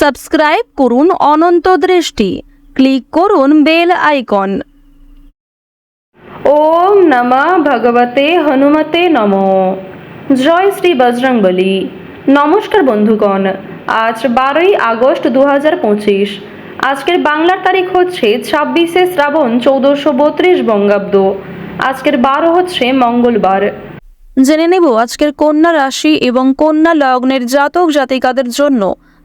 Subscribe করুন অনন্ত দৃষ্টি। Click করুন বেল আইকন। ওম নমা ভগবতে হনুমতে নম। জয় শ্রী বজরংবলী। নমস্কার বন্ধুগণ আজ বারোই আগস্ট দু আজকের বাংলার তারিখ হচ্ছে ছাব্বিশে শ্রাবণ চৌদ্দশো বত্রিশ বঙ্গাব্দ। আজকের বারো হচ্ছে মঙ্গলবার। জেনে নেব আজকের কন্যা রাশি এবং কন্যা লগ্নের জাতক জাতিকাদের জন্য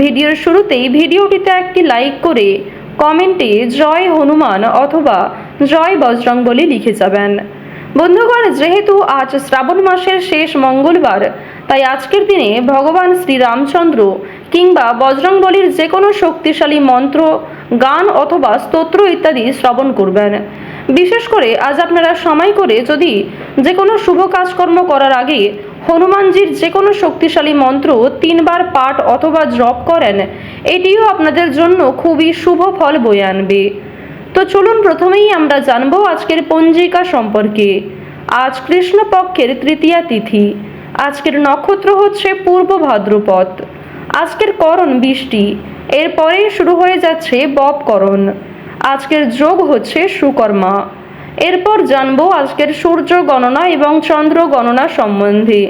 ভিডিওর শুরুতেই ভিডিওটিতে একটি লাইক করে কমেন্টে জয় হনুমান অথবা জয় বজরং বলে লিখে যাবেন। বন্ধুগণ, যেহেতু আজ শ্রাবণ মাসের শেষ মঙ্গলবার, তাই আজকের দিনে ভগবান শ্রীরামচন্দ্র কিংবা বজরংবলীর যে কোনো শক্তিশালী মন্ত্র, গান অথবা স্তোত্র ইত্যাদি শ্রবণ করবেন। বিশেষ করে আজ আপনারা সময় করে যদি যে কোনো শুভ কাজকর্ম করার আগে হনুমানজির যে কোনো শক্তিশালী মন্ত্র তিনবার পাঠ অথবা জপ করেন, এটিও আপনাদের জন্য খুবই শুভ ফল বয়ে আনবে। তো চলুন প্রথমেই আমরা জানব আজকের পঞ্জিকা সম্পর্কে। আজ কৃষ্ণপক্ষের তৃতীয়া তিথি। আজকের নক্ষত্র হচ্ছে পূর্ব ভাদ্রপদ। আজকের করণ বৃষ্টি। এরপরেই শুরু হয়ে যাচ্ছে বপকরণ। আজকের যোগ হচ্ছে সুকর্মা। এরপর জানব আজকের সূর্য গণনা এবং চন্দ্র গণনা সম্বন্ধে।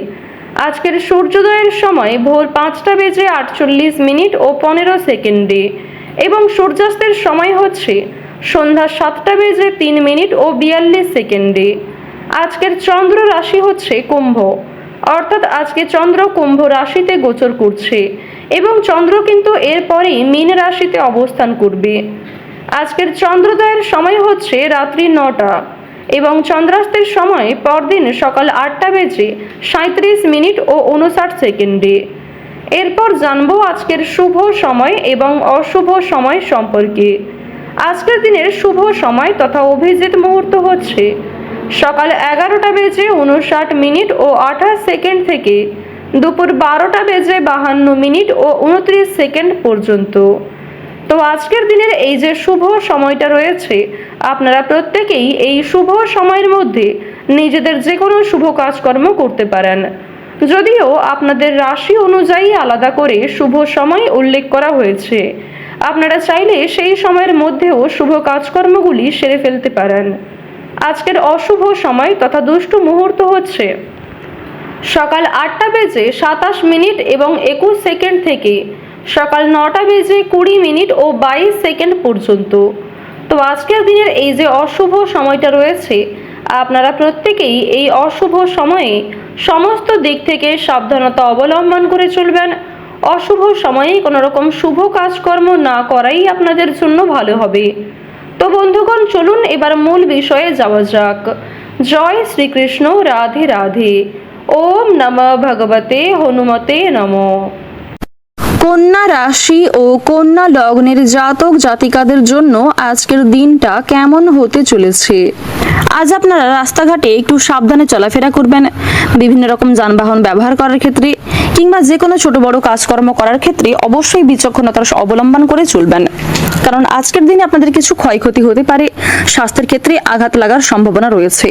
আজকের সূর্যোদয়ের সময় ভোর পাঁচটা বেজে আটচল্লিশ মিনিট ও পনেরো সেকেন্ডে এবং সূর্যাস্তের সময় হচ্ছে সন্ধ্যা সাতটা বেজে তিন মিনিট ও বিয়াল্লিশ সেকেন্ডে। আজকের চন্দ্র রাশি হচ্ছে কুম্ভ। অর্থাৎ আজকে চন্দ্র কুম্ভ রাশিতে গোচর করছে এবং চন্দ্র কিন্তু এরপরেই মীন রাশিতে অবস্থান করবে। আজকের চন্দ্রোদয়ের সময় হচ্ছে রাত্রি নটা এবং চন্দ্রাস্তের সময় পরদিন সকাল আটটা বেজে সাঁত্রিশ মিনিট ও উনষাট সেকেন্ডে। এরপর জানব আজকের শুভ সময় এবং অশুভ সময় সম্পর্কে। আজকের দিনের শুভ সময় তথা অভিজিৎ মুহূর্ত হচ্ছে সকাল এগারোটা বেজে উনষাট মিনিট ও আঠাশ সেকেন্ড থেকে দুপুর বারোটা বেজে বাহান্ন মিনিট ও উনত্রিশ সেকেন্ড পর্যন্ত। তো আজকের দিনের এই যে শুভ সময়টা রয়েছে, আপনারা প্রত্যেকেই এই শুভ সময়ের মধ্যে নিজেদের যে কোনো শুভ কাজকর্ম করতে পারেন। যদিও আপনাদের রাশি অনুযায়ী আলাদা করে শুভ সময় উল্লেখ করা হয়েছে। আপনারা চাইলে সেই সময়ের মধ্যেও শুভ কাজকর্মগুলি সেরে ফেলতে পারেন। আজকের অশুভ সময় তথা দুষ্টু মুহূর্ত হচ্ছে সকাল আটটা বেজে সাতাশ মিনিট এবং একুশ সেকেন্ড থেকে সকাল নটা বেজে কুড়ি মিনিট ও বাইশ সেকেন্ড পর্যন্ত। তো আজকের দিনের এই যে অশুভ সময়টা রয়েছে, আপনারা প্রত্যেকেই এই অশুভ সময়ে সমস্ত দিক থেকে সাবধানতা অবলম্বন করে চলবেন। অশুভ সময়ে কোনো রকম শুভ কাজকর্ম না করাই আপনাদের জন্য ভালো হবে। তো বন্ধুগণ, চলুন এবার মূল বিষয়ে যাওয়া যাক। জয় শ্রীকৃষ্ণ, রাধে রাধে। ওম নমঃ ভগবতে, হনুমতে নমঃ। কন্যা রাশি ও কন্যা লগ্নের জাতক জাতিকাদের জন্য আজকের দিনটা কেমন হতে চলেছে? আজ আপনারা রাস্তাঘাটে একটু সাবধানে চলাফেরা করবেন, বিভিন্ন রকম যানবাহন ব্যবহার করার ক্ষেত্রে কিংবা যে কোনো ছোট বড় কাজকর্ম করার ক্ষেত্রে অবশ্যই বিচক্ষণতার অবলম্বন করে চলবেন। কারণ আজকের দিনে আপনাদের কিছু ক্ষয়ক্ষতি হতে পারে, স্বাস্থ্যের ক্ষেত্রে আঘাত লাগার সম্ভাবনা রয়েছে।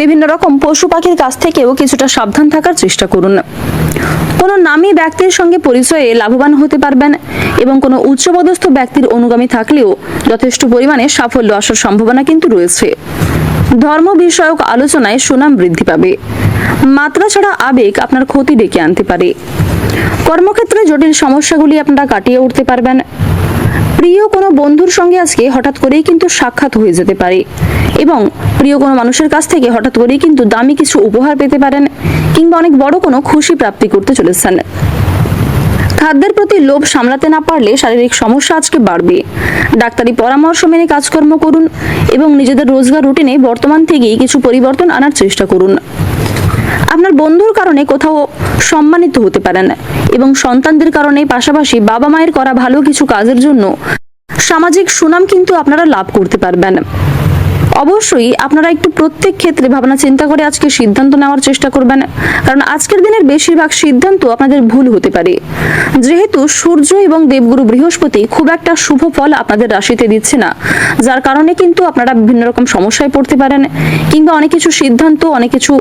বিভিন্ন রকম পশু পাখির কাছ থেকেও কিছুটা সাবধান থাকার চেষ্টা করুন। কোনো নামী ব্যক্তির সঙ্গে পরিচয়ে লাভবান হতে পারবেন এবং কোনো উচ্চপদস্থ ব্যক্তির অনুগামী থাকলেও যথেষ্ট পরিমাণে সাফল্য আসার সম্ভাবনা কিন্তু রয়েছে। ধর্ম বিষয়ক আলোচনায় সুনাম বৃদ্ধি পাবে। মাত্রা ছাড়া আবেগ আপনার ক্ষতি ডেকে আনতে পারে। কর্মক্ষেত্রে জটিল সমস্যাগুলি আপনারা কাটিয়ে উঠতে পারবেন। প্রিয় কোনো বন্ধুর সঙ্গে আজকে হঠাৎ করেই কিন্তু সাক্ষাৎ হয়ে যেতে পারে। এবং প্রিয় কোনো মানুষের কাছ থেকে হঠাৎ করেই কিন্তু দামি কিছু উপহার পেতে পারেন কিংবা অনেক বড় কোনো খুশি প্রাপ্তি করতে চলেছেন। খাদ্যের প্রতি লোভ সামলাতে না পারলে শারীরিক সমস্যা আজকে বাড়বে। ডাক্তারি পরামর্শ মেনে কাজকর্ম করুন এবং নিজেদের রোজগার রুটিনে বর্তমান থেকেই কিছু পরিবর্তন আনার চেষ্টা করুন। আপনার বন্ধুর কারণে কোথাও সম্মানিত হতে পারেন এবং সন্তানদের কারণে পাশাপাশি বাবা মায়ের করা ভালো কিছু কাজের জন্য সামাজিক সুনাম কিন্তু আপনারা লাভ করতে পারবেন। অবশ্যই আপনারা একটু প্রত্যেক ক্ষেত্রে ভাবনা চিন্তা করে আজকে সিদ্ধান্ত নেওয়ার চেষ্টা করবেন। কারণ আজকের দিনের বেশিরভাগ সিদ্ধান্ত আপনাদের ভুল হতে পারে। যেহেতু সূর্য এবং দেবগুরু বৃহস্পতি খুব একটা শুভ ফল আপনাদের রাশিতে দিচ্ছে না। যার কারণে কিন্তু আপনারা বিভিন্ন রকম সমস্যায় পড়তে পারেন কিংবা অনেক কিছু সিদ্ধান্ত, অনেক কিছু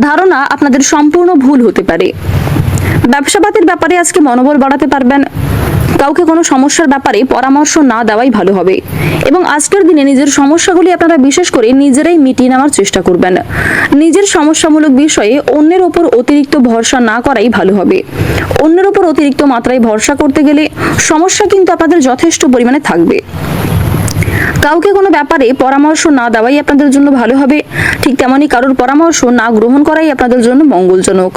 ধারণা আপনাদের সম্পূর্ণ ভুল হতে পারে। ব্যবসাপাতির ব্যাপারে আজকে মনোবল বাড়াতে পারবেন। কাউকে কোনো সমস্যার ব্যাপারে পরামর্শ না দেওয়াই ভালো হবে। এবং আজকের দিনে নিজের সমস্যাগুলি আপনারা বিশেষ করে নিজেরাই মিটিয়ে নেওয়ার চেষ্টা করবেন। নিজের সমস্যামূলক বিষয়ে অন্যের ওপর অতিরিক্ত ভরসা না করাই ভালো হবে। অন্যের ওপর অতিরিক্ত মাত্রায় ভরসা করতে গেলে সমস্যা কিন্তু আপনাদের যথেষ্ট পরিমাণে থাকবে। কাউকে কোনো ব্যাপারে পরামর্শ না দেওয়াই আপনাদের জন্য ভালো হবে। ঠিক তেমনই কারোর পরামর্শ না গ্রহণ করাই আপনাদের জন্য মঙ্গলজনক।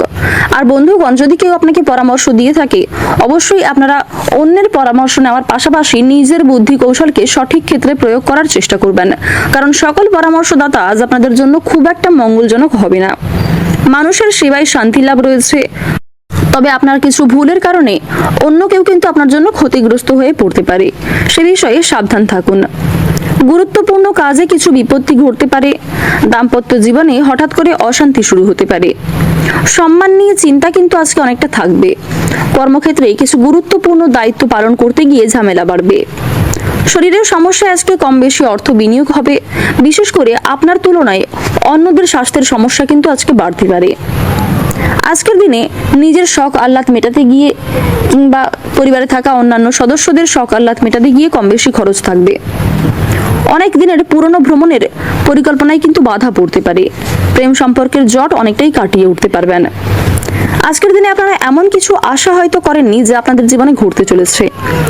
আর বন্ধুগণ, যদি কেউ আপনাকে পরামর্শ দিয়ে থাকে, অবশ্যই আপনারা অন্যের পরামর্শ নেওয়ার পাশাপাশি নিজের বুদ্ধি কৌশলকে সঠিক ক্ষেত্রে প্রয়োগ করার চেষ্টা করবেন। কারণ সকল পরামর্শদাতা আজ আপনাদের জন্য খুব একটা মঙ্গলজনক হবে না। মানুষের সেবায় শান্তি লাভ রয়েছে। তবে আপনার কিছু ভুলের কারণে অন্য কেউ কিন্তু আপনার জন্য ক্ষতিগ্রস্ত হয়ে পড়তে পারে। সে বিষয়ে সাবধান থাকুন। গুরুত্বপূর্ণ কাজে কিছু বিপত্তি ঘটতে পারে। দাম্পত্য জীবনে হঠাৎ করে অশান্তি শুরু হতে পারে। সম্মান নিয়ে চিন্তা কিন্তু আজকে অনেকটা থাকবে। কর্মক্ষেত্রে কিছু গুরুত্বপূর্ণ দায়িত্ব পালন করতে গিয়ে ঝামেলা বাড়বে। শরীরের সমস্যায় আজকে কম বেশি অর্থ বিনিয়োগ হবে। বিশেষ করে আপনার তুলনায় অন্যদের স্বাস্থ্যের সমস্যা কিন্তু আজকে বাড়তে পারে। আজকের দিনে নিজের শখ আহ্লাদ মেটাতে গিয়ে কিংবা পরিবারে থাকা অন্যান্য সদস্যদের শখ আহ্লাদ মেটাতে গিয়ে কম বেশি খরচ থাকবে। অনেক দিনের পুরনো ভ্রমণের পরিকল্পনায় কিন্তু বাধা পড়তে পারে। প্রেম সম্পর্কের জট অনেকটাই কাটিয়ে উঠতে পারবেন। আজকের দিনে আপনারা এমন কিছু আশা হয়তো করেননি যে আপনাদের জীবনে ঘটতে চলেছে,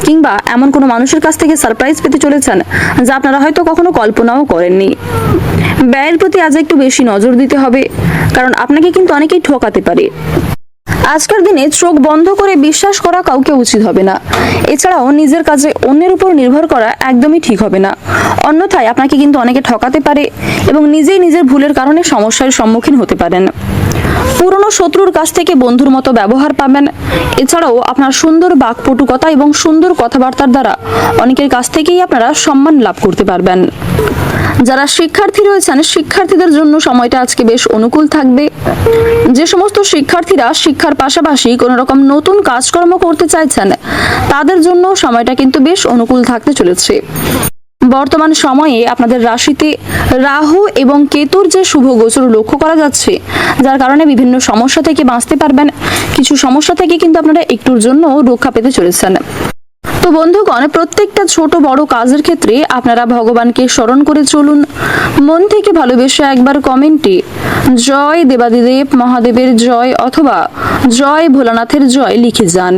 কিংবা এমন কোনো মানুষের কাছ থেকে সারপ্রাইজ পেতে চলেছেন যা আপনারা হয়তো কখনো কল্পনাও করেননি। ব্যয়ের প্রতি আজ একটু বেশি নজর দিতে হবে, কারণ আপনাকে কিন্তু অনেকেই ঠকাতে পারে। আজকের দিনে চোখ বন্ধ করে বিশ্বাস করা কাউকে উচিত হবে না। এছাড়াও নিজের কাজে অন্যের উপর নির্ভর করা একদমই ঠিক হবে না। অন্যথায় আপনাকে কিন্তু অনেকে ঠকাতে পারে এবং নিজেই নিজের ভুলের কারণে সমস্যার সম্মুখীন হতে পারেন। পুরনো শত্রুর কাছ থেকে বন্ধুর মতো ব্যবহার পাবেন। এছাড়াও আপনার সুন্দর বাকপটুকতা এবং সুন্দর কথাবার্তার দ্বারা অনেকের কাছ থেকেই আপনারা সম্মান লাভ করতে পারবেন। যারা শিক্ষার্থী রয়েছেন, শিক্ষার্থীদের জন্য সময়টা আজকে বেশ অনুকূল থাকবে। যে সমস্ত শিক্ষার্থীরা শিক্ষার পাশাপাশি কোনো রকম নতুন কাজকর্ম করতে চাইছেন, তাদের জন্য সময়টা কিন্তু বেশ অনুকূল থাকতে চলেছে। বর্তমান সময়ে আপনাদের রাশিতে রাহু এবং কেতুর যে শুভ গোচর লক্ষ্য করা যাচ্ছে, যার কারণে বিভিন্ন সমস্যা থেকে বাঁচতে পারবেন। কিছু সমস্যা থেকে কিন্তু আপনারা একটুর জন্য রক্ষা পেতে চলেছেন। তো বন্ধুগণ, প্রত্যেকটা ছোট বড় কাজের ক্ষেত্রে আপনারা ভগবানকে স্মরণ করে চলুন। মন থেকে ভালোবেসে একবার কমেন্টে, জয় দেবাদিদেব মহাদেবের জয় অথবা জয় ভোলানাথের জয় লিখে যান।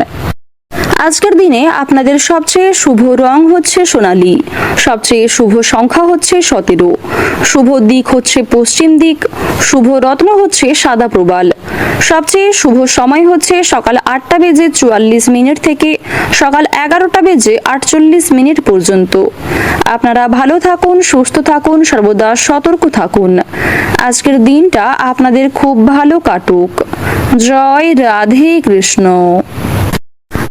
আজকের দিনে আপনাদের সবচেয়ে শুভ রং হচ্ছে সোনালি। সবচেয়ে শুভ সংখ্যা হচ্ছে সতেরো। শুভ দিক হচ্ছে পশ্চিম দিক, শুভ রত্ন হচ্ছে সাদা প্রবাল। সবচেয়ে শুভ সময় হচ্ছে সকাল আটটা বেজে চুয়াল্লিশ মিনিট থেকে সকাল এগারোটা বেজে আটচল্লিশ মিনিট পর্যন্ত। আপনারা ভালো থাকুন, সুস্থ থাকুন, সর্বদা সতর্ক থাকুন। আজকের দিনটা আপনাদের খুব ভালো কাটুক। জয় রাধে কৃষ্ণ।